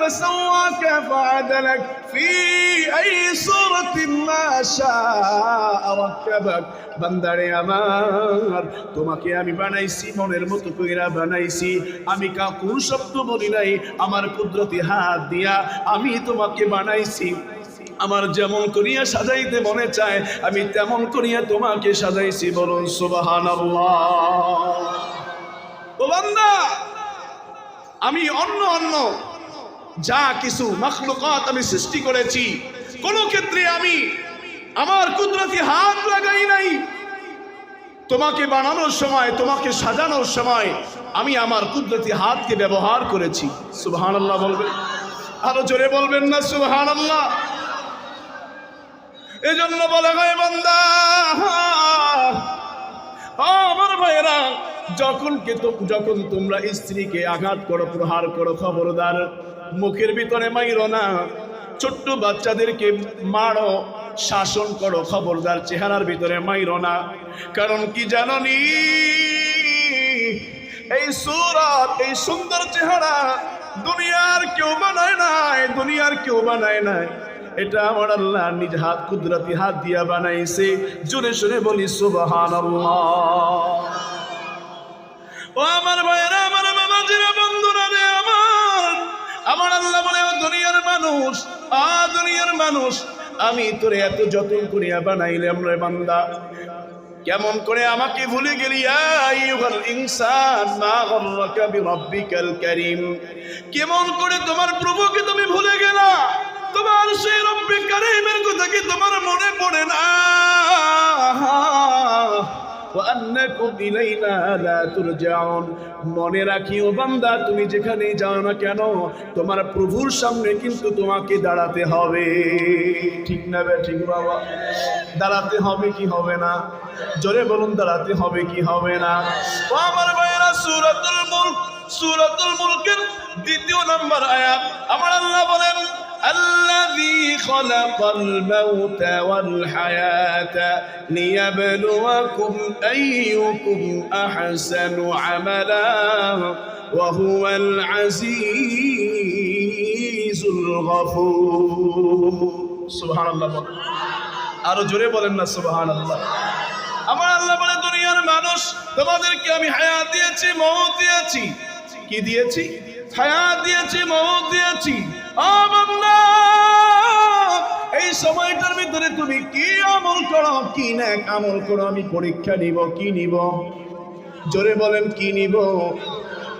فسواك فعدلك في أي صورة ما شاء ركبك বান্দারে আমার তোমাকে আমি বানাইছি মনের মতো কইরা বানাইছি আমি কাকু শব্দ বলি নাই আমার কুদরতি হাত দিয়া আমি তোমাকে বানাইছি আমার যেমন করিয়া সাজাইতে মনে চায় আমি তেমন করিয়া তোমাকে সাজাইছি বলুন সুবহানাল্লাহ ও বান্দা আমি অন্য অন্য যা কিছু মখলুকাত আমি সৃষ্টি করেছি, কোন ক্ষেত্রে আমি আমার কুদরতি হাত লাগাই নাই। তোমাকে বানানোর সময়, তোমাকে সাজানোর সময় আমি আমার কুদরতি হাতকে ব্যবহার করেছি। সুবহান আল্লাহ বলবেন। আরও জোরে বলবেন না সুবহান আল্লাহ এজন্য বলে হয় বান্দা আমার ভাইরা যখন কে যখন তোমরা স্ত্রীকে আঘাত করো, প্রহার করো, খবরদার মুখের ভিতরে মাইরো না। ছোট্ট বাচ্চাদেরকে মারো, শাসন করো, খবরদার চেহারার ভিতরে মাইরো না। কারণ কি জাননি? এই সুরত, এই সুন্দর চেহারা দুনিয়ার কেউ বানায় নাই, দুনিয়ার কেউ বানায় নাই। এটা আমার আল্লাহ নিজ হাত, কুদরতি হাত দিয়া বানাইছে। জোরে শুনে বলি সুবহান ও আমার ভাইয়েরা, আমার বাবাজিরা, বন্ধুরা রে, আমার আমার আল্লাহ বলে দুনিয়ার মানুষ, আ দুনিয়ার মানুষ, আমি তোরে এত যত্ন করিয়া বানাইলাম রে বান্দা। কেমন করে আমাকে ভুলে গেলি কেমন করে তোমার প্রভুকে তুমি ভুলে গেলা, তোমার সেই রব্বে কথা কি তোমার মনে পড়ে না? মনে রাখিও বান্দা, তুমি যেখানেই যাও না কেন, তোমার প্রভুর সামনে কিন্তু তোমাকে দাঁড়াতে হবে। ঠিক না বে, ঠিক বাবা? দাঁড়াতে হবে কি হবে না? জোরে বলুন, দাঁড়াতে হবে কি হবে না? আমার ভাইয়েরা, সুরাতুল মুলক, সুরাতুল মুলকের দ্বিতীয় নাম্বার আয়াত। আমার আল্লাহ বলেন আল্লাহ خلق الموت والحياة ليبلوكم أيكم أحسن عملا وهو العزيز الغفور سبحان الله আরো জোরে বলেন না সুবহান আল্লাহ আমার আল্লাহ বলে দুনিয়ার মানুষ তোমাদেরকে আমি হায়াত দিয়েছি মৌত দিয়েছি কি দিয়েছি হায়াত দিয়েছি মৌত দিয়েছি আ বান্দা এই সময়টার ভিতরে তুমি কি আমল করো, কি না আমল করো, আমি পরীক্ষা নিব, কি নিব? জোরে বলেন, কি নিব?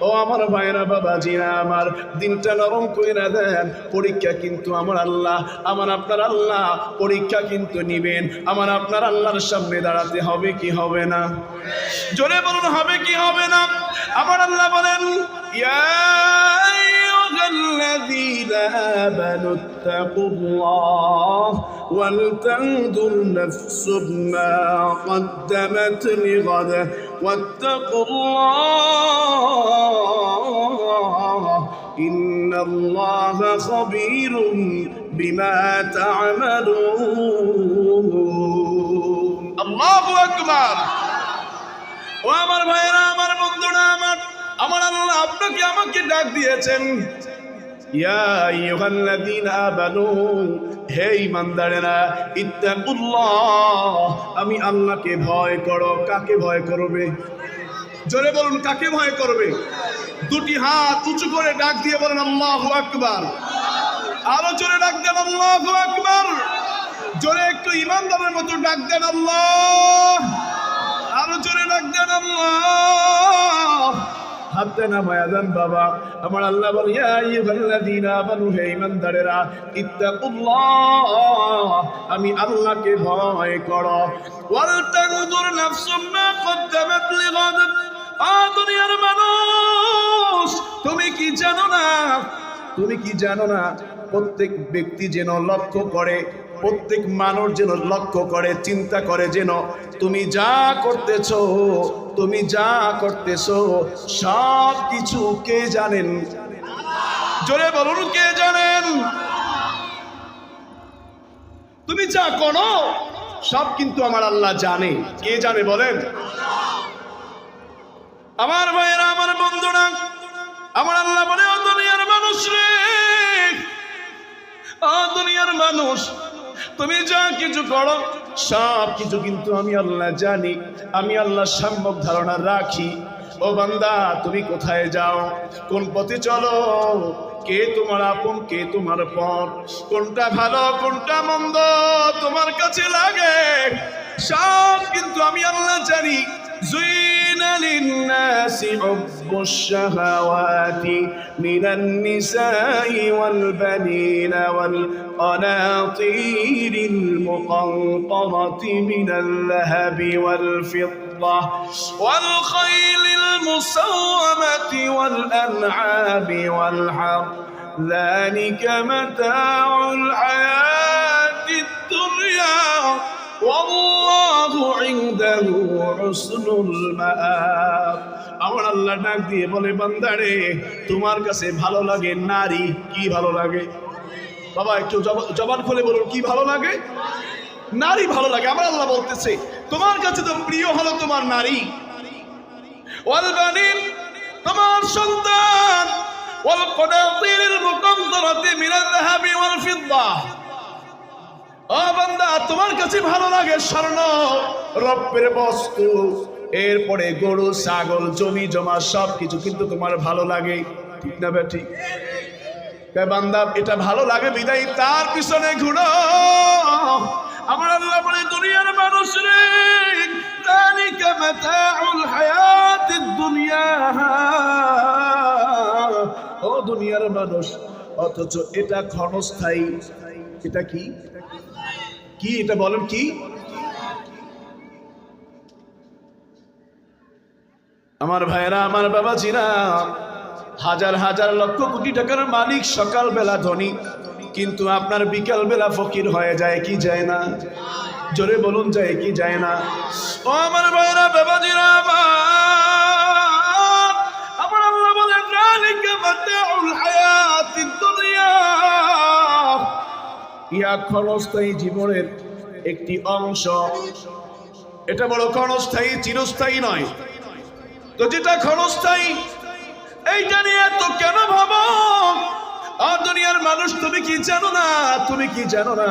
ও আমার ভাইরা, বাবাজিরা, আমার দিনটা নরম করে না দেন। পরীক্ষা কিন্তু আমার আল্লাহ, আমার আপনার আল্লাহ। পরীক্ষা কিন্তু নিবেন, আমার আপনার আল্লাহর সামনে দাঁড়াতে হবে কি হবে না? জোরে বলুন, হবে কি হবে না? আমার আল্লাহ বলেন, ইয়া الذين آمنوا اتقوا الله ولتنظر نفس ما قدمت لغد واتقوا الله إن الله خبير بما تعملون الله أكبر ও আমার ভাইয়েরা আমার বন্ধুরা আমার আমার আল্লাহ আপনাকে আমাকে ডাক দিয়েছেন ইয়া আইয়ুহাল্লাযীনা আমানু হে আমি আল্লাহকে ভয় করো। কাকে ভয় করবে? জোরে বলুন, কাকে ভয় করবে? দুটি হাত উঁচু করে ডাক দিয়ে বলেন, আল্লাহু আকবার। আরও জোরে ডাক দেন, আল্লাহু আকবার। জোরে একটু ইমানদারের মতো ডাক দেন, আল্লাহ। আরও জোরে ডাক দেন, আল্লাহ। হাতে না মায়াদান বাবা। আমার আল্লাহ বল ঈমানদারেরা, ইত্তাকুল্লাহ, আমি আল্লাহকে ভয় করো। ওয়াল তানজুর নাফসুম মা কদ্দামাত লিগাদ, আ দুনিয়ার মানুষ, তুমি কি জানো না? তুমি কি জানো না? প্রত্যেক ব্যক্তি যেন লক্ষ্য করে প্রত্যেক মানুষ যেন লক্ষ্য করে, চিন্তা করে যেন তুমি যা করতেছ, তুমি যা করতেছো, সব কিছু কে জানেন? জোরে বলুন, কে জানেন? তুমি যা করো, সব কিন্তু আমার আল্লাহ জানে। কে জানে বলেন? আমার ভাইয়েরা, আমার বন্ধুরা, আমার আল্লাহ বলে দুনিয়ার মানুষ রে। দুনিয়ার মানুষ। তুমি যা কিছু করো, সব কিছু কিন্তু আমি আল্লাহ জানি, আমি আল্লাহ সম্ভব ধারণা রাখি। ও বান্দা, তুমি কোথায় যাও? কোন পথে চলো? কে তোমার আপন, কে তোমার পর? কোনটা ভালো, কোনটা মন্দ তোমার কাছে লাগে? সব কিন্তু আমি আল্লাহ জানি। زين للناس حب الشهوات من النساء والبنين والقناطير المقنطرة من الذهب والفضة والخيل المسومة والأنعام والحر. ذلك متاع الحياة الدنيا. والله عنده حسن المآب আমার আল্লাহ ডাক দিয়ে বলে বান্দারে তোমার কাছে ভালো লাগে নারী কি ভালো লাগে বাবা একটু জবা- জবান খুলে বলুন কি ভালো লাগে নারী ভালো লাগে আমার আল্লাহ বলতেছে তোমার কাছে তো প্রিয় হলো তোমার নারী والبنين তোমার সন্তান والقناطير المقنطرة من الذهب والفضة ও বান্দা তোমার কাছে ভালো লাগে স্বর্ণ রপ্পের বস্তু এরপরে গরু ছাগল জমি জমা সব কিছু কিন্তু তোমার ভালো লাগে ঠিক না বেটি কে বান্দা এটা ভালো লাগে বিদায় তার পিছনে ঘুরো আমার আল্লাহ বলে দুনিয়ার মানুষ রে ذلك متاع الحياة الدنيا ও দুনিয়ার মানুষ অথচ এটা ক্ষণস্থায়ী এটা কি কি এটা বলেন কি? আমার ভাইরা আমার বাবাজিরা, হাজার হাজার লক্ষ কোটি টাকার মালিক সকালবেলা ধনী, কিন্তু আপনার বিকাল বেলা ফকির হয়ে যায় কি যায় না? জোরে বলুন, যায় কি যায় না? ও আমার ভাইরা বাবাজিরা, আমার আমার আল্লাহ বলেন জালিকা মাতাউল হায়াতিদ দুনিয়া। ইয়া ক্ষণস্থায়ী জীবনের একটি অংশ এটা বড় ক্ষণস্থায়ী চিরস্থায়ী নয় তো যেটা ক্ষণস্থায়ী এইটা নিয়ে তো কেন ভাবো আর দুনিয়ার মানুষ তুমি কি জানো না তুমি কি জানো না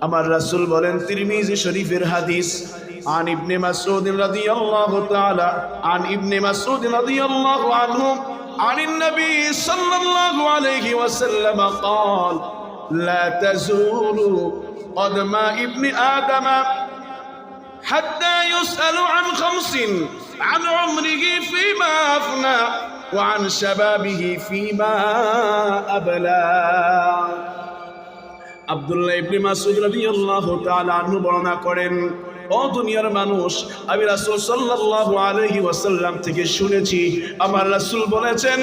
আমার রাসূল বলেন তিরমিজি শরীফের হাদিস عن ابن مسعود رضي الله تعالى عن ابن مسعود رضي الله عنه عن النبي صلى الله عليه وسلم قال لا تزول قدم ابن آدم حتى يسأل عن خمس عن عمره فيما أفنى وعن شبابه فيما أبلى আব্দুল্লাহ ইবনে মাসউদ রাদিয়াল্লাহু তাআলা আনহু বর্ণনা করেন ও দুনিয়ার মানুষ আমি রাসূল সাল্লাল্লাহু আলাইহি ওয়াসাল্লাম থেকে শুনেছি আমার রাসূল বলেছেন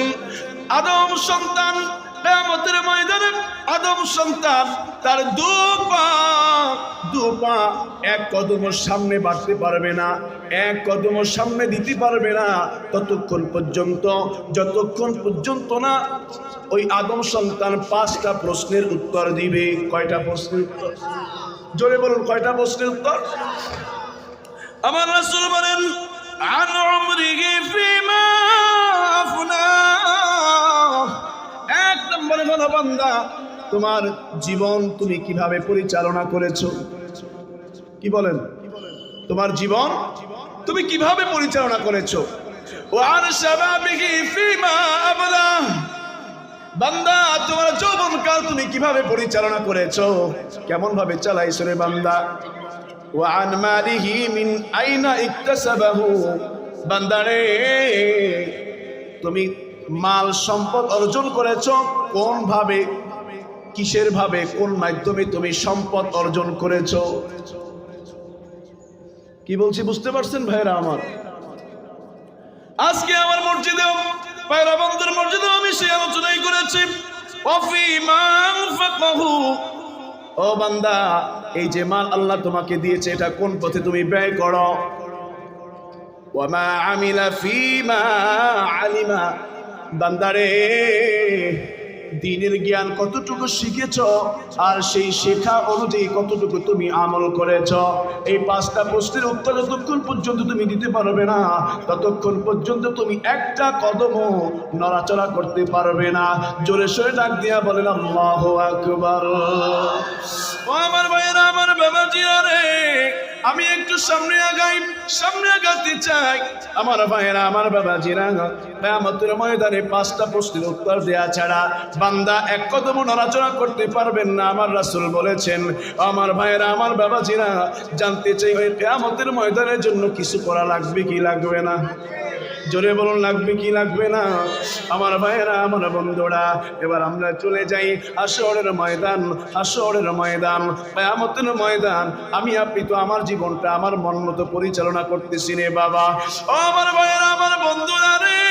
আদম সন্তান কিয়ামতের ময়দানে আদম সন্তান তার দু পা দু পা এক কদম সামনে বাড়তে পারবে না, এক কদম সামনে দিতে পারবে না। ততক্ষণ পর্যন্ত, যতক্ষণ পর্যন্ত না ওই আদম সন্তান পাঁচটা প্রশ্নের উত্তর দিবে। কয়টা প্রশ্নের উত্তর? জোরে বলুন, কয়টা প্রশ্নের উত্তর? আমার রাসূল বলেন, আন ফিমা হলো বান্দা, তোমার জীবন তুমি কীভাবে পরিচালনা করেছ? কি বলেন? তোমার জীবন তুমি কীভাবে পরিচালনা করেছ? বান্দা, তোমার যৌবন কাল তুমি কীভাবে পরিচালনা করেছ? কেমন ভাবে চালাইছো রে বান্দা? ওয়ান মালিহি মিন আইনা ইকতাসাবাহু, বান্দা রে, তুমি মাল সম্পদ অর্জন করেছ কোন ভাবে কিসের ভাবে, কোন মাধ্যমে তুমি সম্পদ অর্জন করেছ? কি বলছি, বুঝতে পারছেন ভাইরা আমার? আজকে আমার মসজিদেও পায়রা বন্ধুর মসজিদেও আমি সে আলোচনাই করেছি। ও বান্দা, এই যে মাল আল্লাহ তোমাকে দিয়েছে, এটা কোন পথে তুমি ব্যয় করো? আমিলা ফিমা আলিমা। বান্দারে, দিনের জ্ঞান কতটুকু শিখেছ আর সেই শেখা অনুযায়ী কতটুকু তুমি আমল করেছ? এই পাঁচটা প্রশ্নের উত্তর যতক্ষণ পর্যন্ত তুমি দিতে পারবে না, ততক্ষণ পর্যন্ত তুমি একটা কদমও নড়াচড়া করতে পারবে না। জোরে সরে ডাক দিয়া বলেন, আল্লাহ আকবার। আমার ভাইয়েরা, আমার বাবাজিরা রে আমি একটু সামনে আগাই, সামনে আগাতে চাই। আমার ভাইয়েরা, আমার বাবা বাবাজিরা, কেয়ামতের ময়দানে পাঁচটা প্রশ্নের উত্তর দেয়া ছাড়া বান্দা এক কদম নড়াচড়া করতে পারবেন না, আমার রাসুল বলেছেন। আমার ভাইয়েরা, আমার বাবা জিরা জানতে চাই ওই কেয়ামতের ময়দানের জন্য কিছু করা লাগবে কি লাগবে না? জোরে বলুন, লাগবে কি লাগবে না? আমার ভাইয়েরা, আমার বন্ধুরা, এবার আমরা চলে যাই আসরের ময়দান আসরের ময়দান, কেয়ামতের ময়দান। আমি, আপনি তো আমার জীবনটা, আমার মন মতো পরিচালনা করতেছি রে বাবা। ও আমার ভাইয়েরা, আমার বন্ধুরা রে!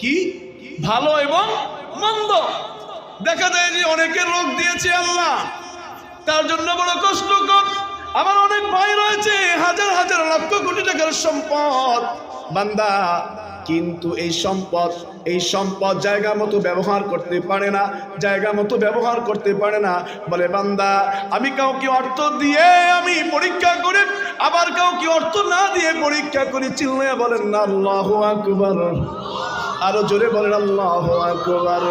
কি? ভালো এবং মন্দ। দেখা যায় যে অনেকের রোগ দিয়েছে আল্লাহ। তার জন্য বড় কষ্টকর। আমার অনেক ভাই রয়েছে, হাজার হাজার লক্ষ কোটি টাকার সম্পদ। বান্দা, কিন্তু এই সম্পদ এই সম্পদ জায়গা মতো ব্যবহার করতে পারে না, জায়গা মতো ব্যবহার করতে পারে না। বলে, বান্দা, আমি কাউকে অর্থ দিয়ে আমি পরীক্ষা করে, আবার কাউকে অর্থ না দিয়ে পরীক্ষা করি চিল্লে বলেন না আল্লাহ আকবার। আরও জোরে বলেন, আল্লাহ আকবার।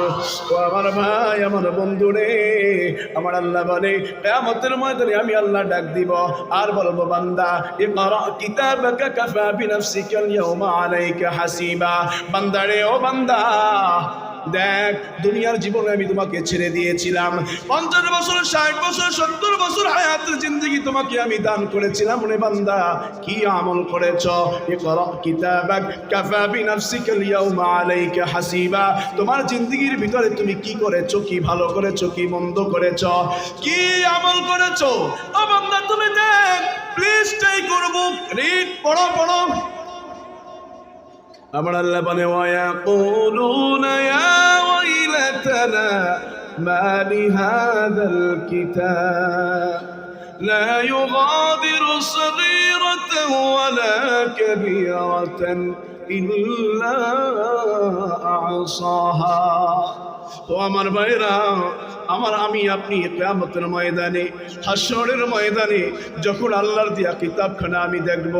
ও আমার ভাই, আমার বন্ধু রে আমার আল্লাহ বলে কেমতের ময়দানে আমি আল্লাহ ডাক দিব, আর বলব, বান্দা এ কিতাবাকা কাফা বিনাফসিকা আল-ইয়াওমা আলাইকা হাসিবা। বান্দা রে ও বান্দা দেখ, দুনিয়ার জীবনে আমি তোমাকে ছেড়ে দিয়েছিলাম। পঞ্চাশ বছর, ষাট বছর, সত্তর বছর হায়াতের জিন্দগি তোমাকে আমি দান করেছিলাম রে বান্দা। কি আমল করেছ? হাসিবা। তোমার জিন্দগির ভিতরে তুমি কি করেছ? কি ভালো করেছ? কি মন্দ করেছ? কি আমল করেছ? বান্দা, তুমি দেখ প্লিজ টাই করব রিড পড়ো পড়ো। আমার আল্লাহ বলে ويقولون يا ويلتنا ما لهذا الكتاب لا يغادر صغيرة ولا كبيرة إلا أعصاها তো আমার ভাইরা আমার আমি আপনি কেয়ামতের ময়দানে হাসরের ময়দানে, যখন আল্লাহর দিয়া কিতাবখানা আমি দেখব,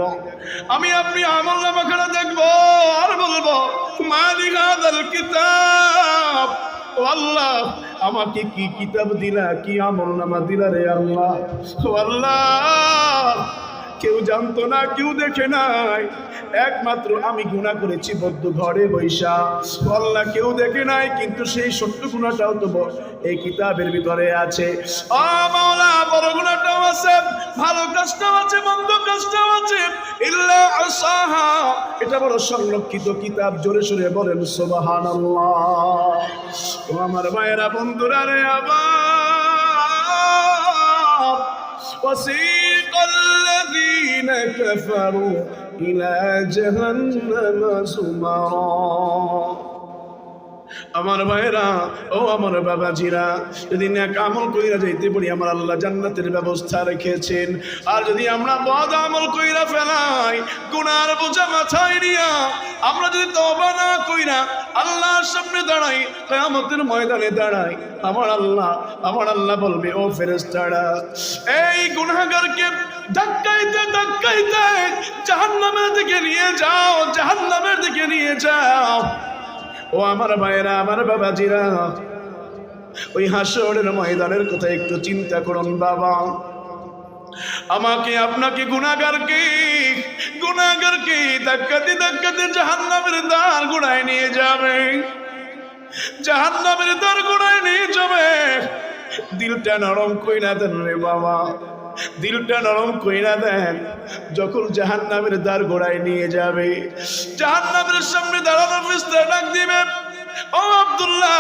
আমি আপনি আমল নামাখানা দেখব আর বলব, মালিক কিতাব। আল্লাহ, আমাকে কি কিতাব দিলা, কি আমল নামা দিলা রে আল্লাহ? আল্লাহ কেউ জানতো না, কেউ দেখে নাই। একমাত্র আমি গুণা করেছি বদ্ধ ঘরে বৈশা। আল্লাহ কেউ দেখে নাই, কিন্তু সেই ছোট্ট গুণাটাও তো এই কিতাবের ভিতরে আছে। বড় গুণাটাও আছে, ভালো কাজটাও আছে, মন্দ কাজটাও আছে। এটা বড় সংরক্ষিত কিতাব, জোরে সোরে বলেন, সুবহানাল্লাহ। ও আমার মায়েরা, বন্ধুরা রে, আবার وسيق الذين كفروا إلى جهنم زمرا. আমার ভাইরা ও আমার বাবাজিরা, যদি এক আমল কইরা যাইতে পারি, আমার আল্লাহ জান্নাতের ব্যবস্থা রেখেছেন। আর যদি আমরা বদ আমল কইরা ফেলাই, গুনার বোঝা মাথায় নিয়া আমরা যদি তবা না কইরা আল্লাহর সামনে দাঁড়াই, কিয়ামতের ময়দানে দাঁড়াই, আমার আল্লাহ আমার আল্লাহ বলবে, ও ফেরেশতারা, এই গুনাহগারকে ধাক্কাইতে ধাক্কাইতে জাহান্নামের দিকে নিয়ে যাও, জাহান্নামের দিকে নিয়ে যাও। ও আমার ভাইয়েরা, আমার বাবাজিরা। ওই হাসরের ময়দানের কথা একটু চিন্তা করুন, বাবা। আমাকে, আপনাকে গুণাগারকে গুণাগারকে ধাক্কাতে ধাক্কাতে জাহান্নামের দ্বার গুড়ায় নিয়ে যাবে। জাহান্নামের দ্বার গুড়ায় নিয়ে যাবে। দিলটা নরম কইরা দেন রে বাবা। দিলটা নরম কইরা দেন, যখন জাহান্নামের দ্বার গোড়ায় নিয়ে যাবে। জাহান্নামের সামনে দাঁড়ানো ফিস্তা ডাক দিবে, ও আব্দুল্লাহ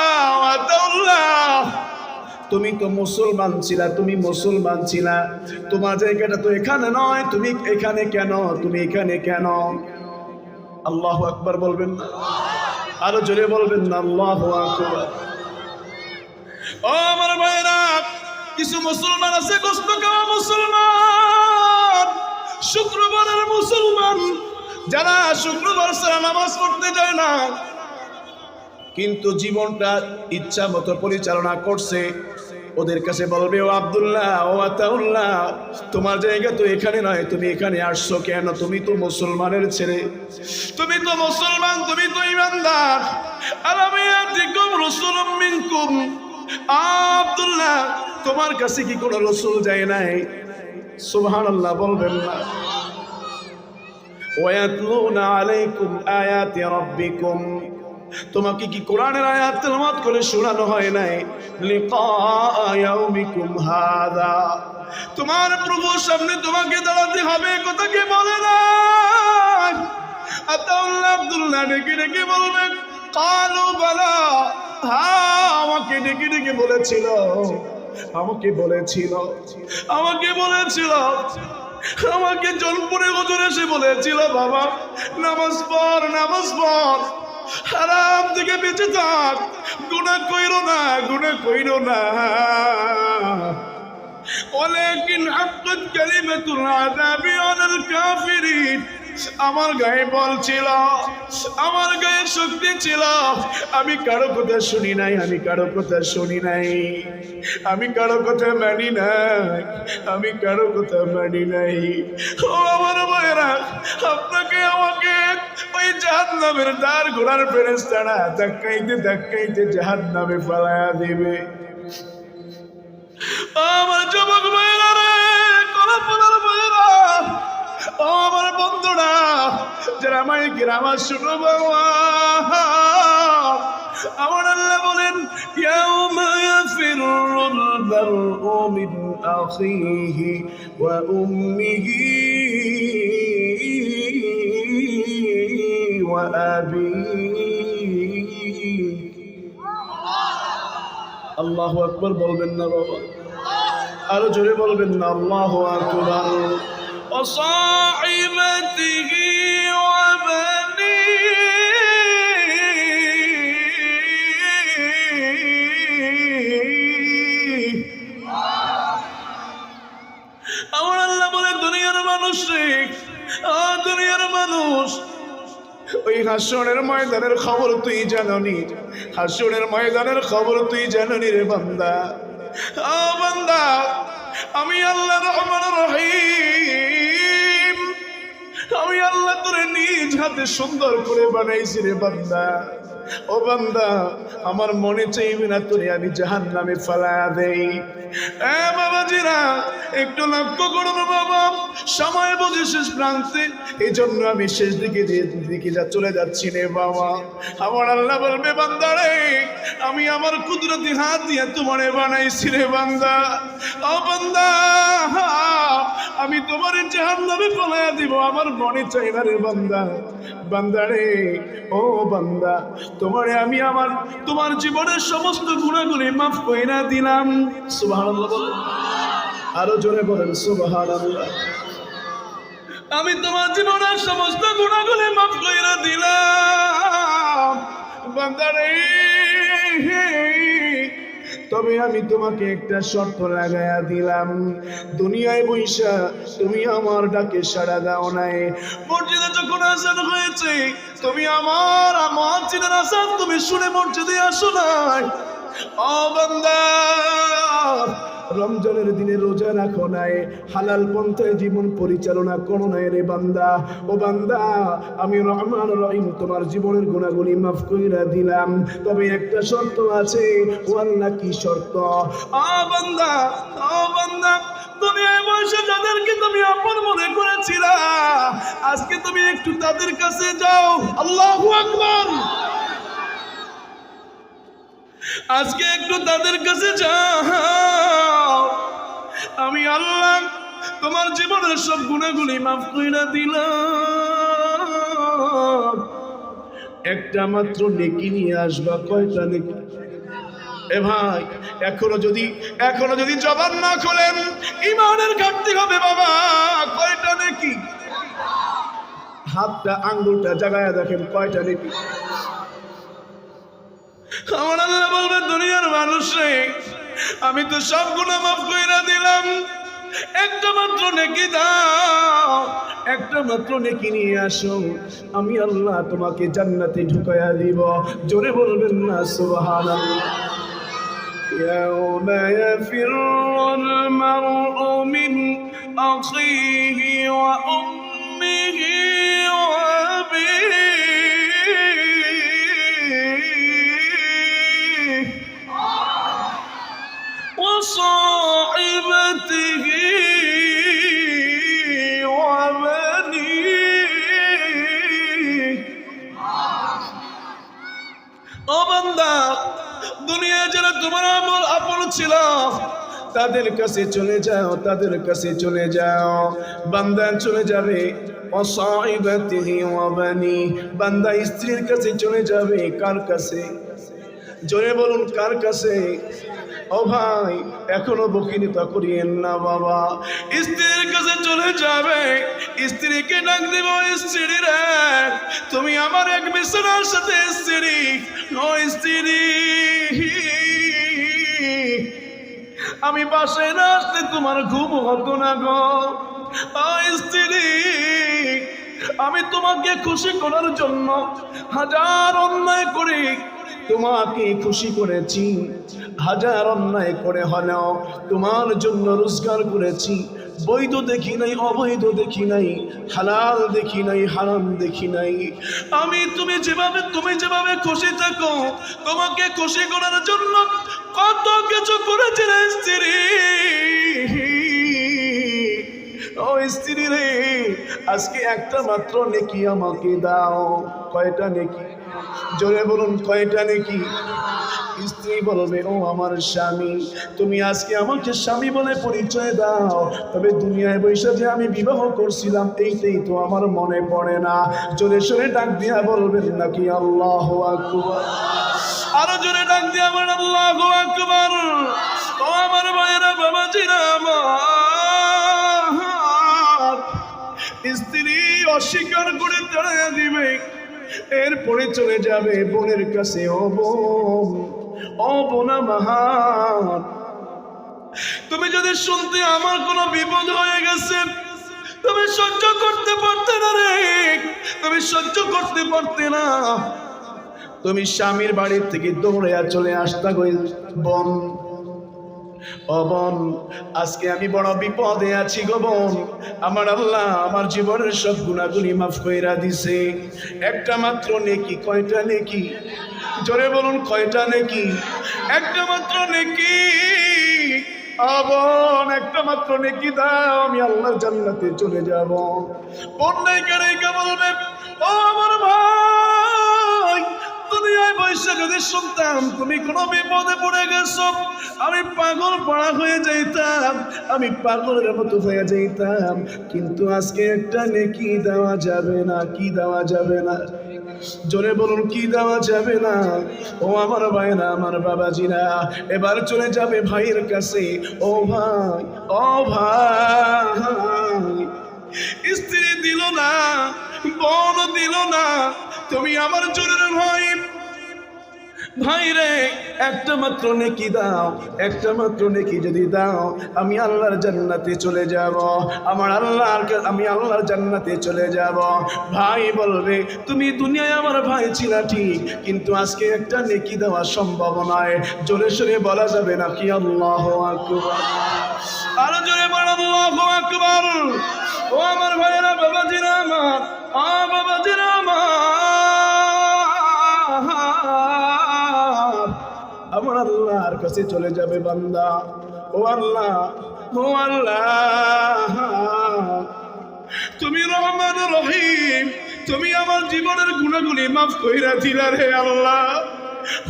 তুমি তো মুসলমান ছিলা, তুমি মুসলমান ছিলা। তোমার জায়গাটা তো এখানে নয়, তুমি এখানে কেন, তুমি এখানে কেন? আল্লাহ আকবার বলবেন না। আরও জোরে বলবেন না, আল্লাহ আকবার। ও আমার ভাইরা কিছু মুসলমান আছে গোস্ত খাওয়া মুসলমান, শুক্রবারের মুসলমান। যারা শুক্রবার ছাড়া নামাজ পড়তে যায় না, কিন্তু জীবনটা ইচ্ছা মতো পরিচালনা করছে, ওদের কাছে বলবে, ও আবদুল্লাহ, ও আতাউল্লাহ, তোমার জায়গা তো এখানে নয়, তুমি এখানে আসছো কেন? তুমি তো মুসলমানের ছেলে। তুমি তো মুসলমান, তুমি তো ইমানদার। আর আমি আতিকুম রসুলুম মিনকুম। আব্দুল্লাহ, তোমার কাছে কি কোনো রসুল যায় নাই? সুবহানাল্লাহ, বলবেন না। ওয়ায়াতলুনা আলাইকুম আয়াতি রাব্বিকুম। তোমাকে কি কোরআনের আয়াত তেলাওয়াত করে শোনানো হয় নাই? লিকা ইয়াউমিকুম হাদা। তোমার প্রভুর সামনে তোমাকে দাঁড়াতে হবে কথা কে বলে না? আতাউল্লাহ আব্দুল্লাহ ডেকে ডেকে বলবেন, কালু বালা আমাকে ডেকে ডেকে বলেছিল আমাকে বলেছিল আমাকে বলেছিল আমাকে জলপুরে গজর এসে বলেছিল বাবা নামাজ পড় নামাজ পড় হারাম থেকে বেঁচে থাক গুণা কইরো না গুণা কইরো না ولكن حقت كلمة العذاب على الكافرين আমার গায়ে বল ছিল আমার গায়ে শক্তি ছিল। আমি কারও কথা শুনি নাই, আমি কারও কথা শুনি নাই। আমি কারও কথা মানি নাই, আমি কারও কথা মানি নাই। ও আমার ভাইরা আপনাকে আমাকে ওই জাহান নামের দ্বার ঘোড়ার ফেরেস তারা ধাক্কাইতে ধাক্কাইতে জাহান নামে পালায়া দেবে আমার যুবক ভাইরা রে, কলাপনার ভাইরা ও আমার বন্ধুরা, যারা আমায় গ্রাম শুনো আমার আল্লাহ বলেন আল্লাহ আকবর বলবেন না বাবা। আরও জোরে বলবেন না, আল্লাহ আকবর। وصاحبته وبنيه আমার আল্লাহ বলে দুনিয়ার মানুষ রে আ, দুনিয়ার মানুষ ওই হাসনের ময়দানের খবর তুই জাননি হাসনের ময়দানের খবর তুই জাননি রে বান্দা আ বান্দা আমি আল্লাহ রহমান রহিম আমি আল্লাহ তোরে নিজ হাতে সুন্দর করে বানাইছি রে বান্দা। ও বান্দা, আমার মনে চাইবে না তোরে আমি জাহান নামে ফালা দেই বাবাজিরা, একটু লক্ষ্য করুন বাবা সময় বুঝে শেষ প্রান্তে এই জন্য আমি শেষ দিকে দিকে যা চলে যাচ্ছি রে বাবা। আমার আল্লাহ বলবে, বান্দা রে, আমি আমার কুদরতি হাত দিয়ে তোমারে বানাইছি রে বান্দা। ও বান্দা আমি তোমার জাহান নামে ফলাইয়া দিব, আমার মনে চাই বান্দা। বান্দা রে, ও বান্দা তোমারে আমি আমার, তোমার জীবনের সমস্ত গুণাগুলি মাফ কইরা দিলাম। আরও জোরে বলেন সুবাহ আমি তোমার জীবনের সমস্ত গুণাগুলি মাফ কইরা দিলাম। বান্দা রে তবে আমি তোমাকে একটা শর্ত লাগাইয়া দিলাম। দুনিয়ায় বৈশা, তুমি আমার ডাকে সাড়া দাও নাই। মসজিদে যখন আসাদ হয়েছে, তুমি আমার আমার চিনের আসাদ তুমি শুনে মসজিদে আসো নাই। ও বান্দা রমজানের দিনে রোজা রাখো নাই। হালাল পন্থায় জীবন পরিচালনা করো নাই রে বান্দা। ও বান্দা, আমি রহমান রহিম, তোমার জীবনের গুণাগুলি মাফ কইরা দিলাম। তবে একটা শর্ত আছে ও আল্লাহ কি শর্ত? আ বান্দা ও বান্দা, দুনিয়ায় বসে যাদেরকে তুমি আপন মনে করেছিলা, আজকে তুমি একটু তাদের কাছে যাও। আল্লাহু আকবার। আজকে একটু তাদের কাছে যাও। তোমার জীবনের সব গুণাগুলি মাফ কইরা দিলাম। একটা মাত্র নেকি নিয়ে আসবা, কয়টা নেকি? এ ভাই, এখনও যদি এখনও যদি জবান না খোলেন, ইমানের ঘাটতি হবে বাবা, কয়টা নেকি? হাতটা, আঙ্গুলটা জাগায় দেখেন, কয়টা নেকি? আমার আল্লাহ বলবে, দুনিয়ার মানুষ, আমি তো সব গুণা মাফ কইরা দিলাম। একটা মাত্র নেকি দাও একটা মাত্র নেকি নিয়ে আসো আমি আল্লাহ তোমাকে জান্নাতে ঢুকাইয়া দিব জোরে বলবেন না সুবহানাল্লাহ يوم يفر المرء من أخيه وأمه ছিল তাদের কাছে চলে যাও, তাদের কাছে চলে যাও। বান্দা চলে যাবে, অসাইবাতিহি বান্দা স্ত্রীর কাছে চলে যাবে, কার কাছে? জোরে বলুন, কার কাছে? ও ভাই, এখনও বকিনিতা করিয়েন না বাবা। স্ত্রীর কাছে চলে যাবে, স্ত্রীকে ডাক দিব স্ত্রী রে, তুমি আমার এক বিছানার সাথে স্ত্রী। ও স্ত্রী আমি পাশে না আসলে তোমার ঘুম হতো না গো। স্ত্রী, আমি তোমাকে খুশি করার জন্য হাজার অন্যায় করি, তোমাকে খুশি করেছি। হাজার অন্যায় করে হলেও তোমার জন্য রোজগার করেছি। বৈধ দেখি নাই, অবৈধ দেখি নাই, হালাল দেখি নাই, হারাম দেখি নাই। আমি তুমি যেভাবে তুমি যেভাবে খুশি থাকো, তোমাকে খুশি করার জন্য কত কিছু করেছিলেন স্ত্রী। ও স্ত্রী রে, আজকে একটা মাত্র নেকি আমাকে দাও। কয়টা নেকি? জোরে বলুন, কয়টা নেকি? স্ত্রী বলবে, ও আমার স্বামী, তুমি আজকে আমাকে স্বামী বলে পরিচয় দাও। তবে দুনিয়ায় বৈশা যে আমি বিবাহ করছিলাম, এইটাই তো আমার মনে পড়ে না। জোরে সোরে ডাক দিয়া বলবেন নাকি আল্লাহ আরও জোরে ডাক দিয়া আমার আল্লাহ আকবার। ও আমার ভাইয়েরা, বাবাজিরা আমার স্ত্রী অস্বীকার করে তাড়া দিবে। এরপরে চলে যাবে বোনের কাছে, ও অবনা ও তুমি যদি শুনতে আমার কোনো বিপদ হয়ে গেছে, তুমি সহ্য করতে পারতে না রে, তুমি সহ্য করতে পারতে না। তুমি স্বামীর বাড়ির থেকে দৌড়ে চলে আসতা গই বোন ও বোন, আজকে আমি বড় বিপদে আছি গো বোন। আমার আল্লাহ আমার জীবনের সব গুণাগুলি মাফ কইরা দিছে। একটা মাত্র নেকি, কয়টা নেকি? জোরে বলুন, কয়টা নেকি? একটা মাত্র নেকি। আ বোন, একটা মাত্র নেকি দাও, আমি আল্লাহর জান্নাতে চলে যাব। বোন নাই কেড়ে কে বলবে, ও আমার ভাই দুনিয়ায় বসে যদি শুনতাম, তুমি কোনো বিপদে পড়ে গেছো। আমি পাগল পড়া হয়ে যাইতাম, আমি পাগলের মতো হয়ে যাইতাম। কিন্তু আজকে একটা নেকি দেওয়া যাবে না, কি দেওয়া যাবে না? জোরে বলুন, কি দেওয়া যাবে না? ও আমার ভাইরা, আমার বাবাজিরা, এবার চলে যাবে ভাইয়ের কাছে। ও ভাই ও ভাই, স্ত্রী দিল না, বোন দিল না তুমি আমার জোরের ভাই। ভাই রে, একটা মাত্র নেকি দাও, একটা মাত্র নেকি যদি দাও, আমি আল্লাহর জান্নাতে চলে যাব। আমার আল্লাহর আমি আল্লাহর জান্নাতে চলে যাব। ভাই বলবে, তুমি দুনিয়ায় আমার ভাই ছিলা ঠিক, কিন্তু আজকে একটা নেকি দেওয়া সম্ভব নয়। জোরে সোরে বলা যাবে না কি আল্লাহ আকবার। আরও জোরে বল, আল্লাহু ও আমার ভাইয়েরা, বাবাজিরা আমার, আ বাবাজিরা আমার। আমার আল্লাহর কাছে চলে যাবে বান্দা। ও আল্লাহ ও আল্লাহ। তুমি রহমান, রহিম। তুমি আমার জীবনের গুণাগুলি মাফ কইরা দিলা রে আল্লাহ।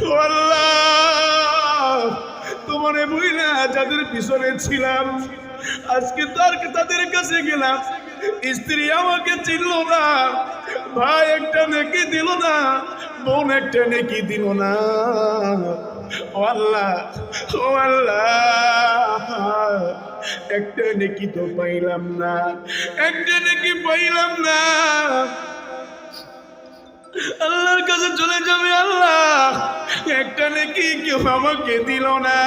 ও আল্লাহ, তোমার বইলা যাদের পিছনে ছিলাম, আজকে তার তাদের কাছে গেলাম। স্ত্রী আমাকে চিনল না, ভাই একটা নেকি দিল না, বোন একটা নেকি দিল না। একটা নাকি তো পাইলাম না, একটা নাকি পাইলাম না। আল্লাহর কাছে চলে যাবে আল্লাহ। একটা নাকি কেউ আমাকে দিল না।